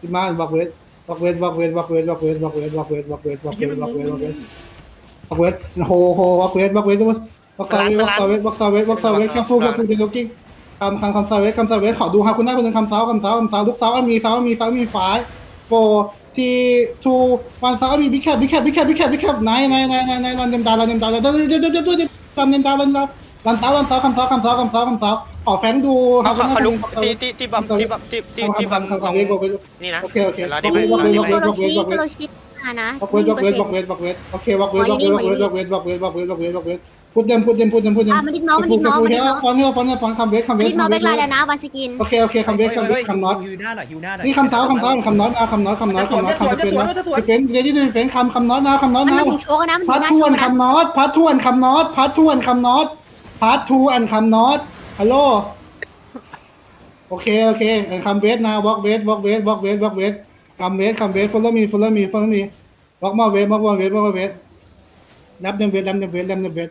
ขึ้นมาวักเวทวักเวทวักเวทวักเวทวักเวทวักเวทวักเวทวักเวทวักเวทวักเวทวักเวทวักเวทโฮโฮวักเวทวักเวทวักซาเวทวักซาเวทวักซาเวทวักซาเวทแค่ฟูแค่ฟูเดลกิ้งคำคำคำซาเวทคำซาเวทขอดูฮาคุณหน้คนหนึ่งคำเสาคำเสาคำเสาลูกเสามีเสามีเสามีฝายโฟทีทูวันเสามีบิ๊กแคปบิ๊กแคปบิ๊กแคปบิ๊กแคปบิ๊กแคปไหนไหนไหนไหนไหนรันเดมดารันเดมดารันเดมเดมเดมเดมเดมรันเดมดารันเดมรันเวันเสาร์วันเสาคำซ้อคำซ้อคำซ้อคำซ้อร์ขอแฟนดูเขาเขาลุกที่ที่ที่บัมที่บัมที่ที่ที่บัมของนี่นะโอเคโอเคเราได้ไปเราได้ไปโรชิโรชิมานะบอกเวทบอกเวทบอกเวทบอกเวทโอเคบอกเวทบอกเวทบอกเวทบอกเวทบอกเวทบอกเวทบอกเวทพูดเดิมพูดเดิมพูดเดิมพูดเดิมอะมันดิ้น้องมันดิ้น้องมันดิ้นน้องฟอนเนื้อฟอนเนื้อฟอนคำเวทคำเวทดิ้นน้องเบรกไลน์แล้วนะวันสกินโอเคโอเคคำเวทคำเวทคำน็อตฮิวหน้าหน่อยฮิวหน้าหน่อยนี่คำเท้าคำเท้าคำน็อตอะคำน็อตคำน็อตคำน็อตคำเป็นน็อเป็นเรดี้ดูเฟนคำคำน็อตนะคำน็อตนะพัดทวนคำน็อตพัดทวนคำน็อตพัดทวนคำน็อต พาร์ทูอันคำนอตฮัลโหลโอเคโอเคอันคำเวสนะวอล์กเวสวอล์กเวสวอล์กเวสวอล์กเวสคำเวสคำเวสฟอลโล่มีฟอลโล่มีฟอลโล่มีวอล์กมาเวสวอล์กมาเวสวอล์กมาเวสรับเดมเวสรับเดมเวสรับเดมเวส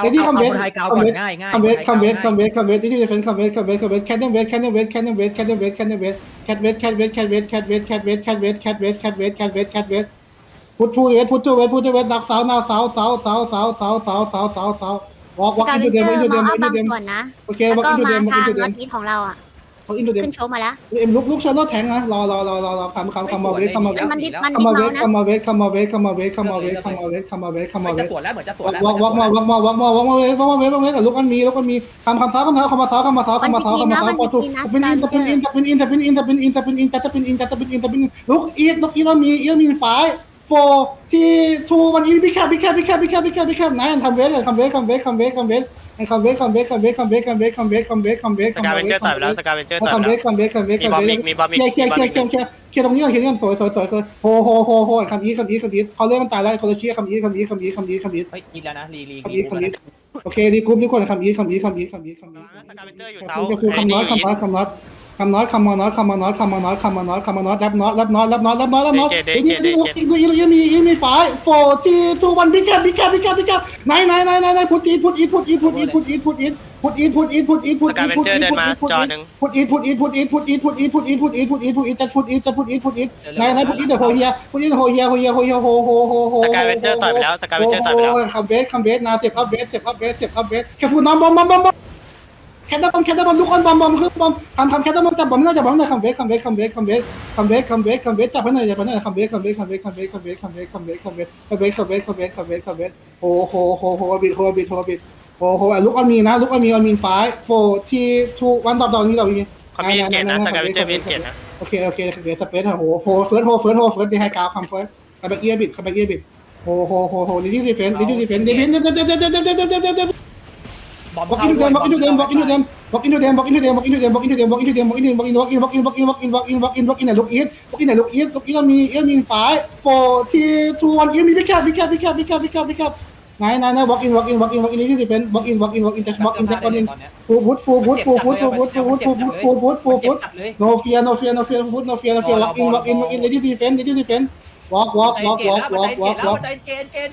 เอาเอาเอาคนไทยเกาก่อนง่ายง่ายคัมเวทคัมเวทคัมเวทคัมเวทที่จะเป็นคัมเวทคัมเวทคัมเวทแคทเนเวทแคทเนเวทแคทเนเวทแคทเนเวทแคทเนเวทแคทเวทแคทเวทแคทเวทแคทเวทแคทเวทแคทเวทแคทเวทแคทเวทแคทเวทแคทเวทพุทธูเวทพุทธูเวทพุทธูเวทนักสาวนาสาวสาวสาวสาวสาวสาวสาวสาวสาววอล์กวอล์กการอินเวทูนเดเจมออินทูร์เดมามเอาอินทูเดมบางส่วนนะโอเคแล้ววอล์กก็อินทูเดมามวอล์กทาอินงทูเดนอมตอีทของเราอะ วอล์กอินทูเดมขึ้นโชว์มาแล้วเอ็มลุกลุกชาโนแทงนะรอรอรอรอรอคำคำคำมาเวทคำมาเวทมันดิบมันคำดิบมาเวเมาทนะคำมาเวทคำมาเวทคำมาเวทคำมาเวทคำมาเวทคำมาเวทคำเหมามือนเวจะทสวนแล้วเหมือนจะสวนแล้ววอกวอกมาวอกมาวอกมาวอกมาเวทวอกมาเวทวอกมาเวทวอกมาเวทลูกอันมีลูกอันมีคำคำเท้าคำเท้าคำมาเท้าคำมาเท้าคำมาเท้าคำมาเท้าพอถูกเป็นอินเป็นอินเป็นอินเป็นอินเป็นอินเป็นอินจะเป็นอินจะเป็นอินจะเป็นอินลูกอีทลูกอีทเรามีอีทมีไฟโฟทีทูวันอีพิแคปพิแคปพิแคปพิแคปพิแคปพิแคปไหนทำเวทเลยทำเวททำเวททำเวททำเวท ทำเวททำเวททำเวททำเวททำเวททำเวททำเวททำเวทสกาเวนเจอร์ต่อยไปแล้วสกาเวนเจอร์ต่อยทำไปเวแล้วททำเวททำเวทมีทำบอมเวอีท กมีบอมอีกเคลียร์เคลียร์เคลียร์เคลียร์เคลียร์เคลียร์ตรงนี้ก่อนเคลียร์ตรงนี้สวยสวยสวยสวยโฮโฮโฮโฮคำอีคำอีคำอีเขาเริ่มมันตายแล้วคนละเชียร์คำอีคำอีคำอีคำอีคำอีเฮ้ยกินแล้วนะรีรีคำอีคำอีโอเคดีกรุ๊ปทุกคนคำอีคำอีคำอีคำอีคำอีสกาเวนเจอร์อยู่คเสาำคือคำน้อยคำน้อยคำน้อย คำน้อยคำน้อยคำน้อยคำน้อยคำน้อยคำน้อยรับน้อยรับน้อยรับน้อยรับน้อยรับน้อยนี่นี่นี่มีมีฝ่ายโฟทีทูวันบิ๊กแคปบิ๊กแคปบิ๊กแคปบิ๊กแคปไหนไหนไหนไหนไหนพุทอีพุทอีพุทอีพุทอีพุทอีพุทอีพุทอีพุทอีพุทอีพุทสอีกาเวนพุทเจออีร์เดินมาจอหนึ่งพุทอีพุทอีพุทอีพุทอีพุทอีพุทอีพุทอีพุทอีพุทอีจะพุทอีจะพุทอีพุทอีไหนไหนพุทอีเดี๋ยวโฮเฮียพุทอีโฮเฮียโฮเฮียโฮเฮียโฮโฮโฮโฮสกาเวนเจอร์ต่อยไปแล้วสกาเวนเจอร์ต่อยไปแล้วคัมเบสคัมเบสนาเสียบอัพเบสเสียบอัพเบสเสียบอัพเบสแค่ฟูน้องบอมบอมบอมบอม แคทบอมแคทบอมทุกคนบอมบอมคือบอมคำคำแคทบอมจับบอมน่าจะบอมหน่อยคัมเบสคัมเบสคัมเบสคัมเบสคัมเบสคัมเบสคัมเบสจับให้หน่อยจับให้หน่อยคัมเบสคัมเบสคัมเบสคัมเบสคัมเบสคัมเบสคัมเบสคัมเบสคัมเบสคัมเบสคัมเบสคัมเบสคัมเบสโอ้โหโหโหบิดโหบิดโหบิดโอ้โหลุกออนมีนะลุกออนมีออนมีไฟล์โฟร์ทีทูวันดอกดอกนี้เราอีกเขามีเกตนะสกาเวนเจอร์มีเกตนะโอเคโอเคโอเคสเปซโหโหเฟิร์สโหเฟิร์สโหเฟิร์สดีไฮกราวคัมเฟิร์สคัมแบ็กเอียบิดคัมแบ็กเอียบิดโหโหโหโหลิดี้ดีเฟนลิดี้ดีเฟนดีเฟนเดมเดมเดมเดมเดมเดมเดมเดมเดมเดมบอมบอกอินทูเดมบเดมบอกอินทูเดมบเดมบอกอินทูเดมบ บอกอินทูเดมบอกอินทูเดมบอกอินทูเดมบอกอินบอกอินบอกอินบอกอินบอกอินบอกอินบอกอินบอกอินไหนลูกอีทบอกอินไหนลูกอีทลูกอีทเรามีเอียมีไฟโฟทีทูวันอีทมีพิกแคปพิกแคปพิกแคปพิกแคปพิกแคปพิกแคปไหนไหนไหนบอกอินบอกอินบอกอินบอกอินลิดี้ดีเฟนบอกอินบอกอินบอกอินจะบอกอินจะบอกอินฟูฟุตฟูฟุตฟูฟุตฟูฟุตฟูฟุตฟูฟุตฟูฟุตฟูฟุตเลย no fear no fear no fear foot no fear no fear walk in walk in walk in lady defense lady defense walk walk walk walk walk walk walk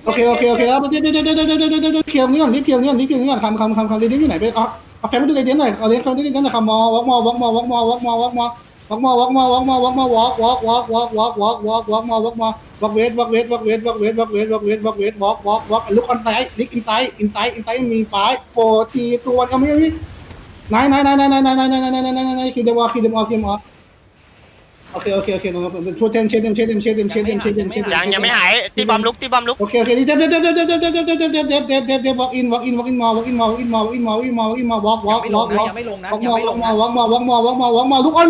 โอเคโอเคโอเคแล้วเดี๋ยวเดี๋ยวเดี๋ยวเดี๋ยวเดี๋ยวเดี๋ยวเดี๋ยวเคลียร์นี้ก่อนนิดเคลียร์นี้ก่อนนิดเคลียร์นี้ก่อนคำคำคำคำเรดี้อยู่ไหนไปอ๋อเอาแฟนมาดูเรดี้หน่อยเอาเรดี้แฟนดูเรดี้หน่อยคำมอ walk มอ walk มอ walk มอ walk มอ walk มอ walk มอ walk มอ walk มอ walk มอ walk walk walk walk walk walk walk walk มอ walk มอ walk wait walk wait walk wait walk wait walk wait walk wait walk wait walk walk walk look on side look inside inside inside มีไฟโฟทีตัววันเอาไม่ไม่ไหนไหนไหนไหนไหนไหนไหนไหนไหนไหนไหนไหนคิวเดมอคิวเดมอคิวเดมอ อเคโอเคโอเคช่วยเทนเชดเดมเชดเดมเชดเดมเชดเดมเชดเดมเชดเดมยังยังไม่หายที่บอมลุกที่บอมลุกโอเคโอเคเดี๋ยวเดี๋ยวเดี๋ยวเดี๋ยวเดี๋ยวเดี๋ยวเดี๋ยวเดี๋ยวเดี๋ยวเดี๋ยวเดี๋ยวเดี๋ยว walk in walk in walk in walk in walk in walk in walk in walk in walk in walk walk ไม่ล walk งนะ walk ยังไม่ลงนะ walk ยัง walk ไม่ล walk งนะ walk walk walk walk walk walk walk ทุกคน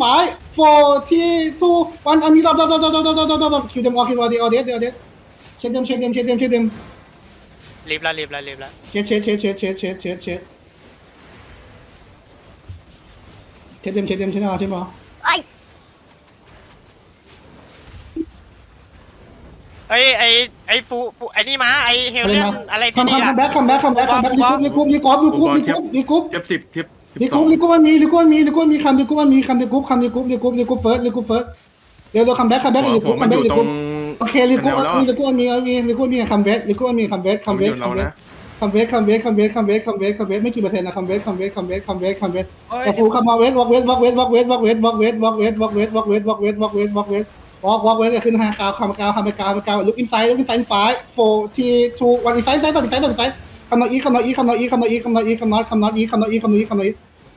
ฝ่าย four three two one อันนี้ดับดับดับดับดับดับดับดับดับคิวเดมอคิวเดมอเดี๋ยวเดี๋ยวเดี๋ยวเช็ดเดมเช็ดเดมเช็ดเดมเช็ดเดมรีบแล้วรีบแล้วรีบแล้วเช็ดเช็ดเช็ดเช็ดเช็ดเช็ดเช็ดเช็ดเช็ดเดมเช็ดเดมเช็ดเอาใช่ปะไอ้ เอ้ยไอ้ไอ้ฟูไอ้นี่มาไอ้เฮลเลนอะไรที่นี่คัมแบ็คคัมแบ็คคัมแบ็คคัมแบ็คลิคุปลิคุปลิคุปลิคุปลิคุปลิคุปเทียบสิบเทียบลิคุปลิคุปมันมีลิคุปมีนมีลิคุปมีคำมลิคุปมันมีคำมลิคุปคำมลิคุปลิคุปลิคุปเฟิร์สลิคุปเฟิร์สเดี๋ยวเราคัมแบ็คคัมแบ็คลิผคุปคัมแบ็คยู่ลิรคุปโอเคลิคุปมันมีลิคุปมันมีมีลิคุปมีคัมแบ็คลิคุปมันมีคัมแบ็คผคัมแบ็คคัมแบ็คัมแบ็คคัมแบ็คคัมแบ็คคัมแบ็คคัมแบ็คคัมแบ็คไม่กี่เปอร์เซ็นต์นะคัมแบ็คคัมแบ็คคัมแบ็คัมแบ็คัมแบ็แต่ฟูคัมมาเวทวอล์กเวทวอล์กเวทวอล์กเวทวอล์กเวทวอล์กเวทวอล์กเวทวล์อกเวทวล์อกเวทวล์อกเวทวล์อกเวท วอล์กวอล์กเว้นจะขึ้นห้าเก้าคำเก้าคำเก้าคำเก้าลุกอินไซด์ลุกอินไซด์ไฟล์โฟร์ทีทูวันอินไซด์ไซตอนอินไซด์ตอนอินไซด์คำนออีคำนออีคำนออีคำนออีคำนออีคำนอคำนออีคำนออีคำนออี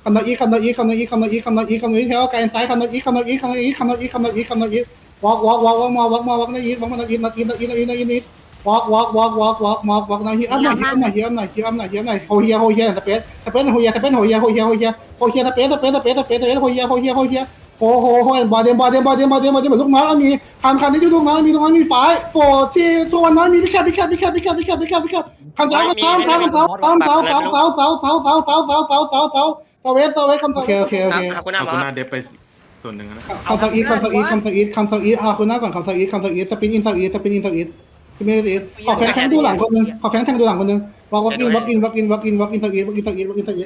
คำนออีคำนออีคำนออีคำนออีคำนออีคำนออีคำนออีเทลกายไซด์คำนออีคำนออีคำนออีคำนออีคำนออีคำนออีวอล์กวอล์กวอล์กวอล์กมอวอล์กมอวอล์กนออีวอล์กมอนออีนออีนออีนออีนออีนออีวอล์กวอล์กวอล์กวอล์กวอล์กมอวอล์กนออีอัพหน่อยอัพหน่อยอัพหน่อยอัพหน่อยอัพหน่อยโฮเฮียโฮเฮียสเปซสเปซโฮเฮียสเปซโฮเฮียโฮเฮียโฮเฮียโฮเฮียสเปซสเปซสเปซสเปซสเปซโฮเฮียโฮเฮียโฮเฮีย โอ้โหโหบอลเดมบอลเดมบอลเดมบอลเดมบอลเดมบอลลูกน้อยเอามีพันคันที่ดูลูกน้อยมีลูกน้อยมีฝ่ายโฟร์ที่ตัวน้อยมีพิแคบพิแคบพิแคบพิแคบพิแคบพิแคพิแคบคำสาวคำสาวคำสาวคำสาวคำสาวสาสาวสาสาวสาสาวสาสาวสาสาวเวสาวเวสคำสาวโอสาวอเคโอเคขอบคุสาวอบคุณหน้าวดฟสาวนหนึ่งนคำสาวอีคำสาวอีคำสาวอีคำสาวอีทอะคุณหน้าก่อนคำสาวอีคำสาวอีสปินอินสาวอีสปินอินสาวอีสปินอินสาวอีทขอแฟนแทงดูหลังคนนึงขอแฟนแทงดูหลังคนนึงวอล์กอินวอล์กอินวอล์กอินวอล์กอินวอล์กอินสาวอีวอล์กอินสาวอีวอล์กอินสาวอี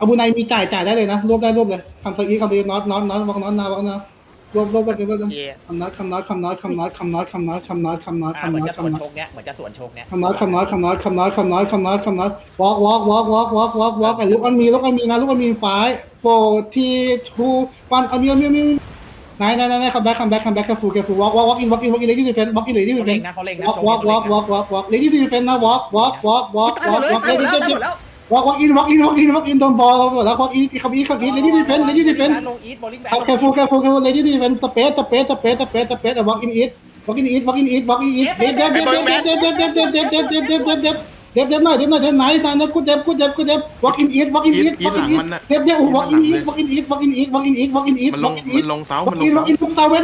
อาบูไนมีจ่ายจ่ายได้เลยนะรวบได้รวบเลยคำสกีคำสกีน็อตน็อตน็อตวอกน็อตนาวอกนะรวบรวบไปเลยโอเคคำน็อตคำน็อตคำน็อตคำน็อตคำน็อตคำน็อตคำน็อตคำน็อตอ่าคำเหมือน็อตจะสคำวน็อตโชกเนี้ยเหมือนจะสวนโชกเนี้ยคำน็อตคำน็อตคำน็อตคำน็อตคำน็อตคำน็อตคำน็อตวอกวอกวอกวอกวอกวอกวอกไอ้ลูกอันมีลูกอันมีนะลูกอันมีไฟโฟทีทูวันอันมีอันมีอันมีไหนไหนไหนคัมแบ็คคัมแบ็คคัมแบ็คคัฟูคัฟูวอกวอกวกอินวอกอินวอกอินเลดี้ดีเฟนต์วอกอินเลดี้ดีเขาเฟเล่นนต์นะเขาเล่นนะวอกวอกวอกวอกวอกเลดี้ดีเฟนนะวอกวอกวอกวกวอกวกเลดี้ดีเฟนต์ วอล์กอินวอล์กอินวอล์กอินวอล์กอินโดนบอลแล้ววอล์กอินคับอีคับอีเลดี้ดีเฟนเลดี้ดีเฟนลงอีทแค่คฟูแคฟูแคฟูเลดี้ดีเฟนสเปซสเปซสเปซสเปซสเปซวอล์กอินอีทวอล์กอินอีทวอล์กอินอีทวอล์กอินอีทเด็บเด็บเด็บเด็บเด็บเด็บเด็บเด็บเด็บเด็บเด็บเด็บเด็บเด็บเด็บหน่อยเด็บหน่อยเด็บไหนทางนั้นกูเด็บกูเด็บกูเด็บวอล์กอินอีทวอล์กอินอีทวอล์กอินอีทเด็บเด็บวอล์กอินอีทวอล์กอินอีทวอล์กอินอีทวอล์กอินอีทวอล์กอินอีทวอล์กอินอีทวอล์กอินอีทวอล์กอินอีทวอล์เอินอีทวอล์กอินอีทวอล์กอินอีเวอล์กอินอีทวอล์กอินอีทวอล์กอินอีทวอล์กอินอีททวอ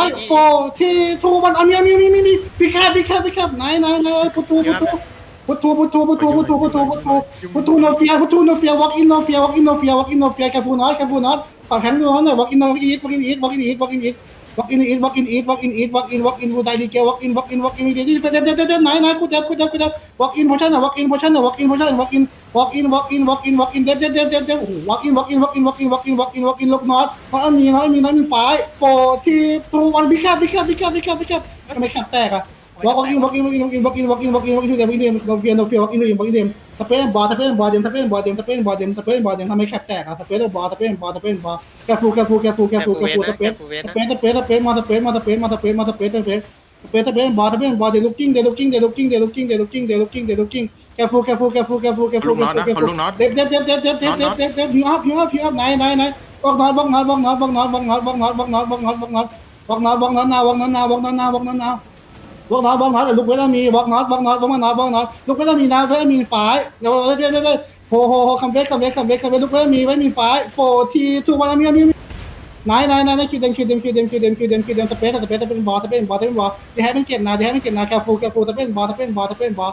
ล์นอีนนอีทมีมีมีมีปีทวอปีทวอปีทวอล์นอีนอีนอีทวอล์กอิ พุทโธพุทโธพุทโธพุทโธพุทโธพุทโธพุทโธโนเฟียพุทโธโนเฟียวอกอินโนเฟียวอกอินโนเฟียวอกอินโนเฟียแคฟูนอสแคฟูนอสปากแข็งดูเขาหน่อยวอกอินโนอีทวอกอินอีทวอกอินอีทวอกอินอีทวอกอินอีทวอกอินอีทวอกอินอีทวอล์กอินวอล์กอินบูไดดีเกวอล์กอินวอกอินวอกอินดีดีเด็ดเด็ดเด็ดเด็ดไหนไหนกูเจ็บกูเจ็บกูเจ็บวอกอินโพชั่นอะวอกอินโพชั่นอะวอกอินโพชั่นวอล์กอินวอกอินวอกอินวอกอินวอกอินเด็ดเด็ดเด็ดเด็ดเด็ดโอ้โหวอกอินวอกอินวอกอินวอกอินวอกอินวอกอินวอกอินล็อตนอยมีน้อยมีน้อยมีไฟโฟทีทูวันบิ๊กแคปบิ๊กแคปบิ๊กแคปบิ๊กแคปบิ๊กแคปทำไมแคปแตกอะ walk walk in walk in walk in walk in walk in walk in walk in walk in walk in walk in walk in walk in walk in walk in walk in walk in สเปนบอลสเปนบอลเดมสเปนบอลเดมสเปนบอลเดมสเปนบอลเดมทำไมแคบแตกอะสเปนบอลสเปนบอลสเปนบอลแกฟูแกฟูแกฟูแกฟูแกฟูสเปนสเปนสเปนสเปนมาสเปนมาสเปนมาสเปนมาสเปนสเปนสเปนสเปนบอลสเปนบอลเดลุกกิ้งเดลุกกิ้งเดลุกกิ้งเดลุกกิ้งเดลุกกิ้งเดลุกกิ้งเดลุกกิ้งแกฟูแกฟูแกฟูแกฟูแกฟูแกฟูแกฟูเด็บเด็บเด็บเด็บเด็บเด็บเด็บเด็บเด็บพิวอัพพิวอัพพิวอัพไหนไหนไหนบอกนอยบอกน้อยบอกน้อยบอกน้อยบอกน้อยบอกน้อยบอกน้อยบอกน้อยบอกน้อยบอกน้อยบอกน้อยบอกน้อยบอกน้อยบอกน้อยบอกน้อยบอกน้อ บล็อกน็อตบล็อกน็อตแต่ลุกเวทมีบล็อกน็อตบล็อกน็อตบล็อกน็อตบล็อกน็อตลุกเวทมีนะเวทมีฝ่ายเดี๋ยวเวทเวทเวทโฮโฮโฮคัมเบสคัมเบสคัมเบสคัมเบสลุกเวทมีไวทมีฝ่ายโฟทีทูวันมีมีไหนไหนไหนายคิวเดมคิวเดมคิวเดมคิวเดมคิวเดมคิวเดมสเปซสเปซสเปซบอลสเปซบอลสเปซบอลดีแฮปเป็นเกียรตินาดีแฮปเป็นเกียรตนะแคฟูแคฟูสเปซบอลสเปซบอลสเปซบอล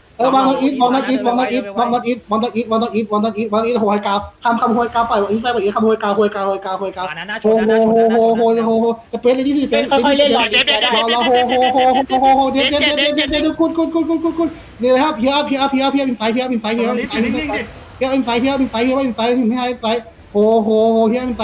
อวางนอีฟบางนกอีฟบางนกอีฟบางนกอีฟบางนกอีฟบางนกอีฟบางอีฟวางนอีฟโหยกาวคำคำหอยกาไปล่อยอีฟไปบล่อยอีฟคำหอยกาหอยกาหอยกาหอยกาวโหโหโหโหโหโหโหจะเป็นเลยที่พี่เฟนค่อยๆเล่นรอรอโวโหโหโหโหโหเดี๋ยวเดี๋ยวเดี๋ยวเดี๋ยวเดี๋ยวคุณคุณคุณคุณคุณคุณนี่เลครับเฮียเฮียเฮียเฮียเป็นไฟเฮียเป็นไฟเฮียเป็นไฟเฮียเป็นไฟเฮียเป็นไฟเฮียเป็นไฟเฮียเป็นไฟโหโหโหเฮียเป็นไฟ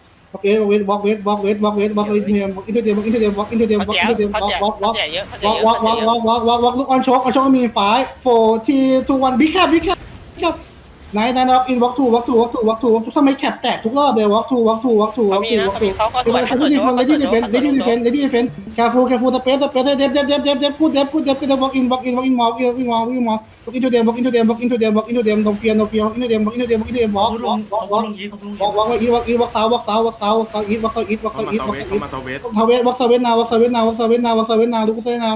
โอเควอล์กเวดวอล์กเวดวอล์กเวดวอล์กเวดวอล์กอินเทอร์เน็ตบล็อกอินเดียมวอล์กอินเดียมวอล์กอินเทอร์เน็ล์กอินเทอร์เน็ล์กวอล์กวอล์กวอล์กวอล์กวอล์กลูกออนช็อกออนช็อกมีไฟโฟร์ทีทุกวันบิ๊กแคบบิ๊กแคบบิ๊กแคบ นายนายอินวอล์กทูวอล์กทูวอล์กทูวอล์กทูวอล์กทูทำไมแคปแตกทุกรอบเลยวอล์กทูวอล์กทูวอล์กทูวอล์กทูวอล์กทูเป็นอะไรครับที่ดีเฟนเลดี้ดีเฟนเลดี้ดีเฟนเลดี้ดีเฟนแคฟูแคฟูสเปซสเปซเดฟเดฟเดฟเดฟเดฟพูดเดฟพูดเดฟพูดเดฟวอล์กอินวอล์กอินวอล์กอินมอล์กอินวอล์กอินมอล์กอินมอล์กวอล์กอินทูเดมวอล์กอินทูเดมวอล์กอินทูเดมวอล์กอินทูเดมโนเฟียโนเฟียวอล์กอินทูเดมวอล์กอินทูเดมวอล์กอินทูเดมวอล์กวอล์กวอล์กวอล์กวอล์กวอล์กอีวอล์กอีวอล์กเซาวอล์กเซาวอล์กเซาวอล์กเซาอีทวอล์กเซาอีทวอล์กเซาอีทวอล์กเซาอีทวอล์กเซาเวทวอล์กเซาเวทนาวอล์กเซาเวทนาวอล์กเซาเวทนาวอล์กเซาเวทนาวอล์กเซาเวทนาว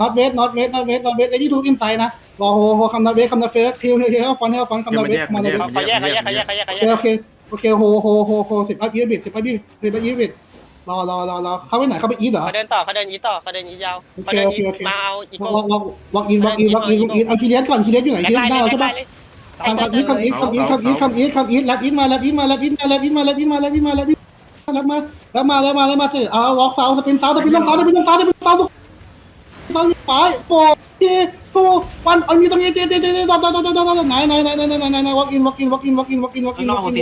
นอตเวสนอตเวสนอตเวสนอตเวสไอ้ที่ดูอินไซด์นะรอโฮโฮคำนาเวสคำนาเฟสฮิเฮลเฮลฟอนเฮลฟอนคำนาเวสคำนาเวสเขาแยกเขาแยกเขาแยกเขแยกเขาแยกโอเคโอเคโฮโฮโฮโฮสิบอัพยีบิดสิบอัพยีบิดสิบอัพยีบิดรอรอรอรอเข้าไปไหนเข้าไปอีทเหรอเขาเดินต่อเขาเดินอีทต่อเขาเดินอีทยาวเขาเดินอีทมาเอาอีโก้วอล์กอินวอกอินวอกอินวอกอินเอาคีเลียสก่อนคีเลียสอยู่ไหนคีเลียสได้ใช่ปะคำอีทคำอีทคำอีทคำอีทคำอีทคำอีทรับอีทมารับอีทมารับอีทมารับอีทมารับอีทมารับอีทมารับอีทมารับมารับมารับมารับมาเสร็จเอาวอล์กเสาสปินเสาสปินลงเสาสปินลงเสาสปินลงเสา ไปโปทีทูวันอันนี้ตรงนี้เจ๊เจ๊เจ๊ดอดดอดดอดดอดไหนไหนไหนไหนไหนไหนไหนวอล์กอินวอล์กอินวอล์กอินวอล์กอินวอล์กอินวอล์กอิน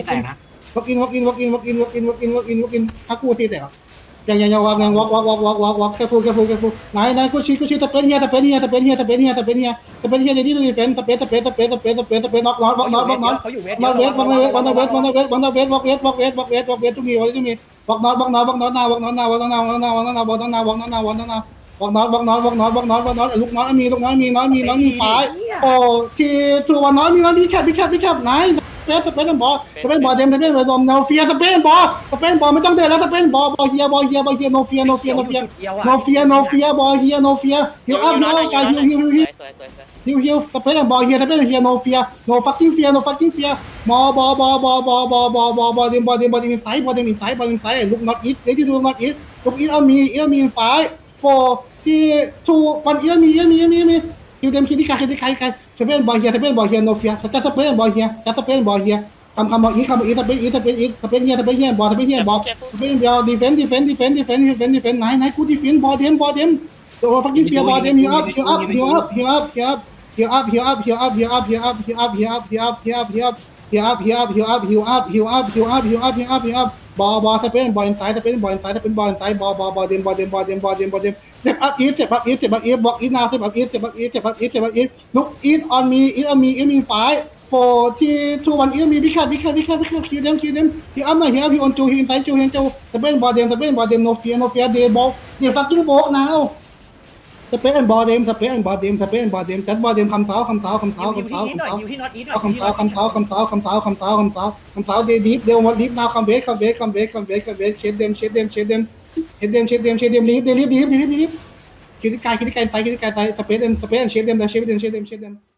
วอกอินวอล์กอินวอล์กอินวอล์กอินวอล์กอินวอล์กอินวอล์กอินวอล์กอินวอล์กอินวอล์กอินวอล์กอินถ้ากูตีแต่ยังยังยังวางยังวอกวอกวอกวอกวอกวอกแค่ฟูแค่ฟูแค่ฟูไหนไหนกูชี้กูชี้สเป็นเฮียสเป็นเฮียสเปนเฮียสเปนเฮียสเปนเฮียสเปนเฮียในที่ดูดิเฟนสเปนสเปนสเปนสเปนสเปนสเปนน็อกน็อกน็อกน็อกน็อก เขาอยู่เวทน็อกเวทวอกเวทวอกเวทวอกเวทวอกเวทวอกเวทวอกเวทวอกเวทวอกเวททุกมีวอกทุกมีวอกน็อกวอกน็อกวอกน็อกนาวอกน็อกนาวอกน็อกนาวอกน็อกนาวอกน็อกนาวอกน็อกนาวอกน็อกนาวอกน็อกนา วอกน็อกวอกน็อกวอกน็อกวอกน็อกวอกน็อกลูกน้อยมีลูกน้อยมีน้อยมีน้อยมีฝ่ายโอ้ทีทัวน้อยมีน้อยมีแคบมีแคบมีแคบไหนสเปนสเปนบอลสเปนบอลเดมสเปนบอลโนเฟียสเปนบอลสเปนบอลไม่ต้องเดินแล้วสเปนบอลบอลเฮียบอลเฮียบอลเฮียโนเฟียโนเฟียโนเฟียโนเฟียโนเฟียบอลเฮียโนเฟียฮิวอัพฮิวอัพการฮิวฮิวฮิวฮิวฮิวสเปนบอลเฮียสเปนเฮียโนเฟียโนฟักกิ้งเฟียโนฟักกิ้งเฟียบอลบอลบอลบอลบอลบอลบอลบอลบอลเดมบอลเดมบอลเดมอินไซด์บอลเดมอินไซด์บอลอินไซด์ลุกน็อตอีทเลดี้ดูน็อตอีทลุกอีทเอามีอีทมีอินไซด์โฟ ที่ทูวันอีทมีอีทมีอีทมีมีฮิวเดมคิดที่ใครคิดที่ใครใครสเปนบอลเฮียสเปนบอลเฮียโนเฟียจะสเปนบอลเฮียจะสเปนบอลเฮียคำคำบอกอีคำบอกอีสเปนอีสเปนอีสเปนเฮียสเปนเฮีย บอบอสเปนบอลซ้ายสเปนบอลซ้ายสเปนบอลซ้ายบอบอบอเดมบอเดมบอเดมบอเดมบอเดมเจ็บอัพอีฟเจ็บอัพอีฟเจ็บอัพอีฟบล็อกอีฟนาเจ็บอัพอีฟเจ็บอัพอีฟเจ็บอัพอีฟเจ็บอัพอีฟลุกอีฟออนมีอีฟออนมีอีฟมีไฟโฟที่ทูวันอีฟมีพิคาพิคาพิคาพิคาคิวเดมคิวเดมฮีอัพหน่อยฮีอัพฮีออนจูฮีไซจูฮีจูสเปนบอเดมสเปนบอเดมโนเฟียโนเฟียเดย์บล็อกเดี๋ยวฟักกิ้งบล็อกนาว สเปซแอนบอลเดมสเปซแอนบอลเดมสเปซแอนบอลเดมจัดบอลเดมคำสาวคำสาวคำสาวคำสาวคำสาวคำสาวคำสาวคำสาวคำสาวคำสาวคำสาวาคำเท้าเดดิฟเดลมอลดิฟนาวคำเบสคำเบสคำเบสคำเบสคำเบสเชดเดมเชดเดมเชดเดมเชดเดมเชดเดมเชดเดมดิฟเดลิฟดิฟดิฟดิฟคิดที่กายคิดที่กายไซคิดที่กายไซสเปซนดมสเปซเชดเดมเชดเดมเชดเดมเชดเดม